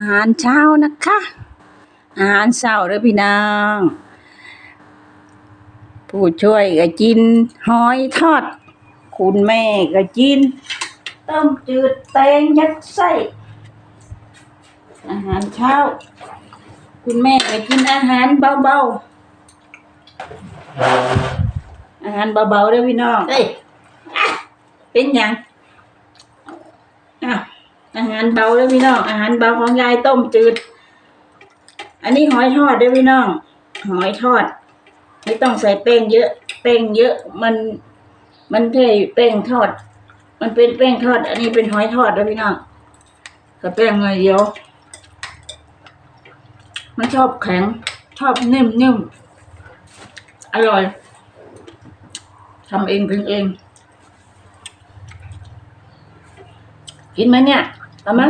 อาหารเช้านะคะ อาหารเช้าเด้อพี่น้อง ผู้ช่วยก็กินหอยทอด คุณแม่ก็กินต้มจืดแตงยัดไส้อาหารเช้า คุณแม่ก็กินอาหารเบาๆอาหารเบาๆเด้อพี่น้องเอ้ยอะเป็นหยังอ้าว อาหารเบาเด้อพี่น้อง อาหารเบาของยายต้มจืด อันนี้หอยทอดเด้อพี่น้อง หอยทอด ไม่ต้องใส่แป้งเยอะ แป้งเยอะ มัน มันเท่แป้งทอด มันเป็นแป้งทอด อันนี้เป็นหอยทอดเด้อพี่น้องกับแป้งหน่อยเดียว มันชอบแข็ง ชอบนิ่มนิ่มอร่อยทำเองเป็นเอง กินไหมเนี่ย เอาไหม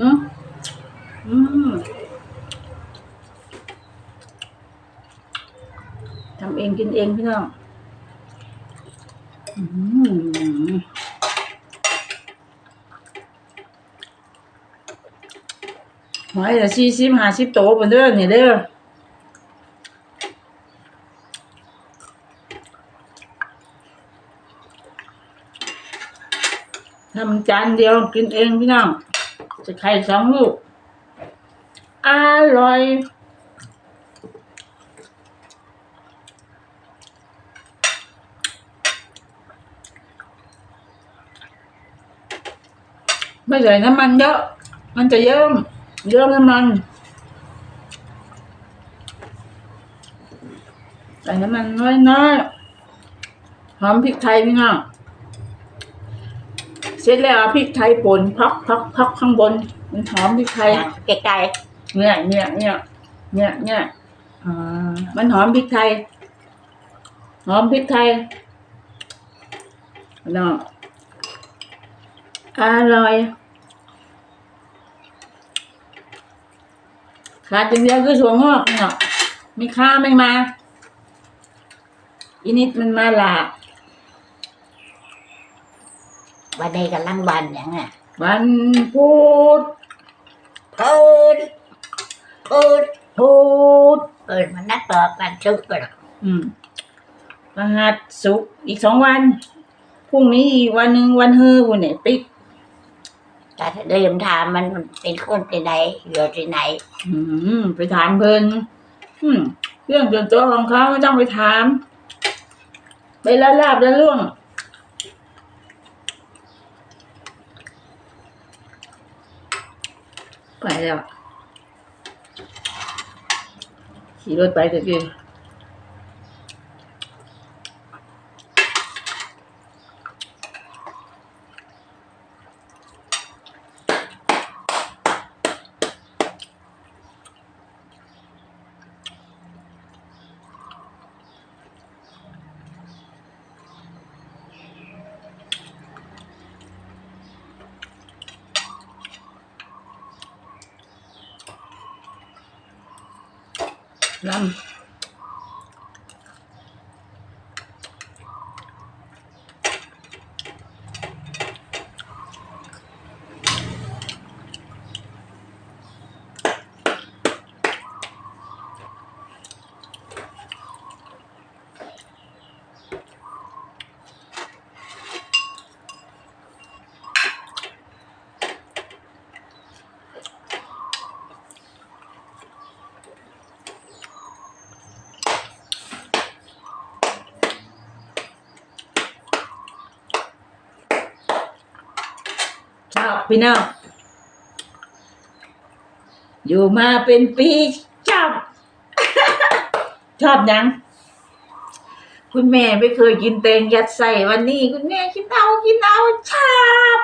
อืมอืมทำเองกินเองพี่น้องอืมหอยละสี่สิบห้าสิบโตบนเด้อนี่เด้อ ทำจานเดียวกินเองพี่น้องจะไข่สองลูก อร่อยไม่ใส่น้ำมันเยอะ มันจะเยิ้มเยิ้มน้ำมันใส่น้ำมันน้อยๆหอมพริกไทยพี่น้อง เสร็จแล้วเอาพริกไทยป่นพักพักพักข้างบน มันหอมพริกไทยไกลเนี่ยเนี่ยเนี่ยเนี่ยเนี่ยๆอืมมันหอมพริกไทย หอมพริกไทยเนาะอร่อยขาดอย่างเดียวคือถั่วงอกเนาะมีค่าไม่มาอีนิดมันมาหลาก วันนี้กำลังวันอย่างเงี้ยวันพุธพูดพูดพุธเปิดมันนัดต่อกันชุกกันอืมพฤหัสศุกร์อีกสองวันพรุ่งนี้อีกวันหนึ่งวันเฮือวันเนี่ยติ๊กแต่ถ้าเดิมถามมันเป็นคนที่ไหนอยู่ที่ไหน อืมไปถามเพิ่นอืมเรื่องส่วนตัวของเขาไม่ต้องไปถาม ไปลาลาบแล้วล่วง ไปแล้วขี่รถไปตะกี้ ล พี่น้องอยู่มาเป็นปีชอบ ชอบยังคุณแม่ไม่เคยกินเตงยัดใส่วันนี้ คุณแม่กินเอากินเอาชอบ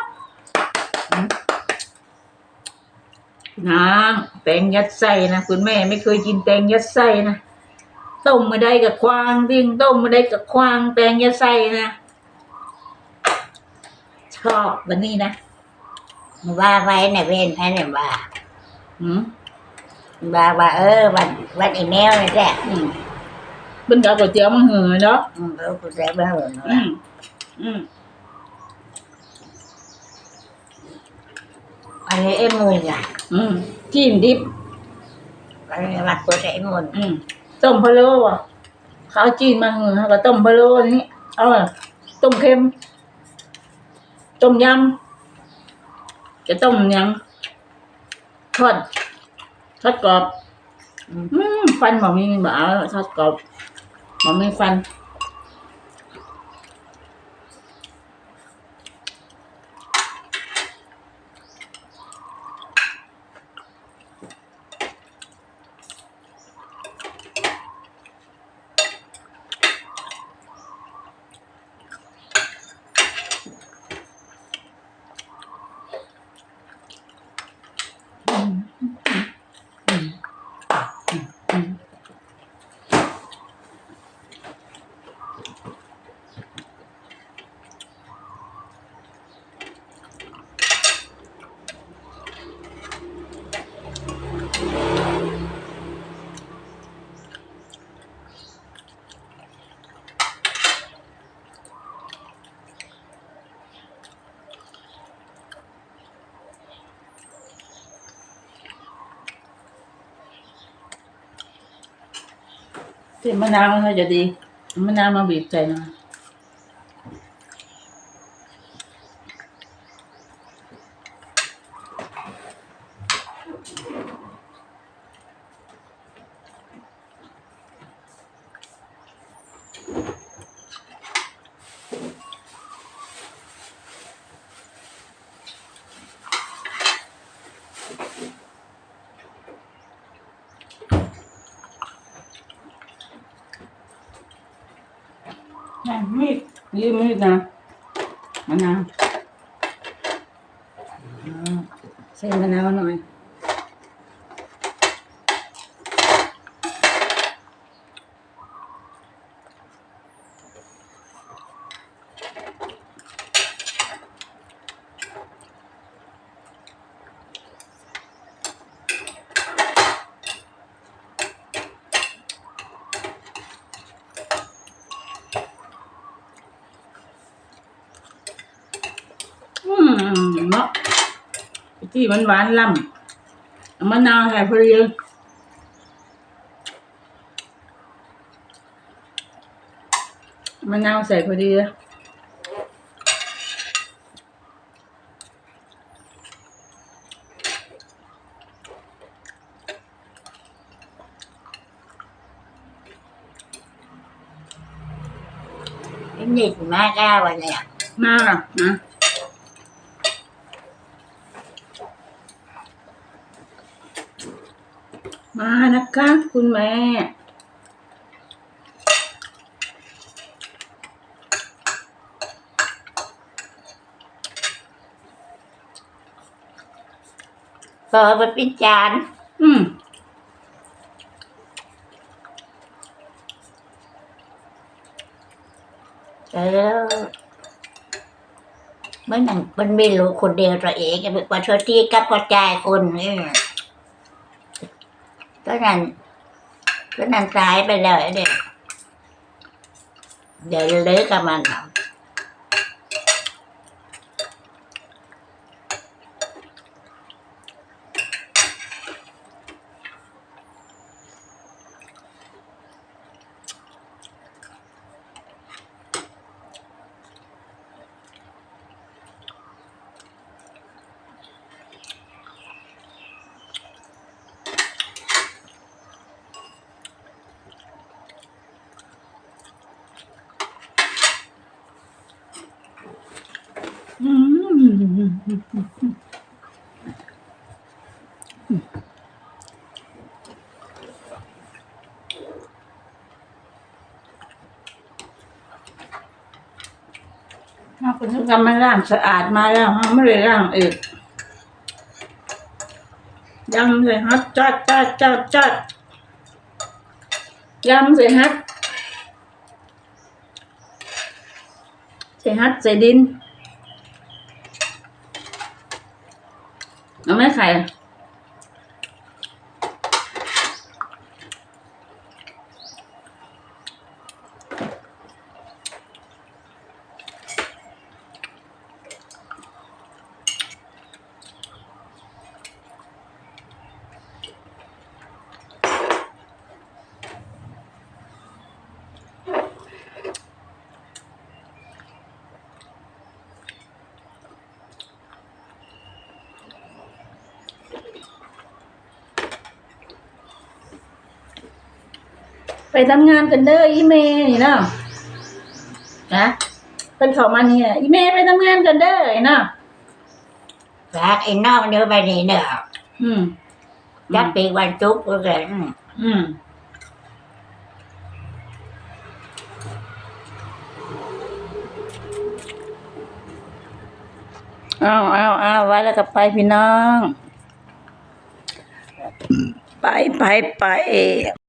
นางแตงยัดไส้นะคุณแม่ไม่เคยกินแตงยัดไส้นะต้มมาได้กับควางดิ้งต้มมาได้กับควางแตงยัดไส้นะชอบวันนี้นะ ว่าไว้ในเว้นแพ้เนี่ยว่าอืมว่าว่าเออวันวันอีเมลนี่แหละอืมเป็นกับก๋วยเตี๋ยวมาเหือเนาะอืมเราคุ จะต้มยังทอดทอดกรอบ อืมฟันหมอมีบ่าทอดกรอบหมอมีฟัน จิ้มมะนาวน่าจะดีมะนาวมาบีบใส่หน่อย มีดยืมมีดนะมะนาวอ่าใส่มะนาวหน่อย อืม เนาะที่หวานหวานๆล่ำเอามะนาวใส่พอดีเลยมะนาวใส่พอดีเลยเอ็มนี่ถึงมาได้วันเนี่ยมาอะนะมานะ คะคุณแม่ก็เอาไปปิ้งจาน อืมแล้วมันนั่งมันไม่รู้คนเดียวตัวเองจะเป็นว่าช่วยที่กับกระจายคนนี่ก็นั่น ก็นั่นตายไปแล้วเด็กเดี๋ยวเลิกกับมัน มถ้าคุณทำมาล้างสะอาดมาแล้วฮะไม่ได้ล้างอีกยำเลยฮัทจัดจัดจัดจัดยำใส่ฮัทใส่ฮัทใส่ดิน แล้วไม่ใคร ไปทำงานกันเด้ออีเมนี่เนาะนะเพิ่นเข้ามาเนี่ยอีเมไปทำงานกันเด้อเนาะฝากไอ้น้องเนื้อไปนี่เด้ออืมจัดปีกวันจุกก็เกิดอืมอืมเอาเอาเอาไว้แล้วก็ไปพี่น้อง ไปไปไป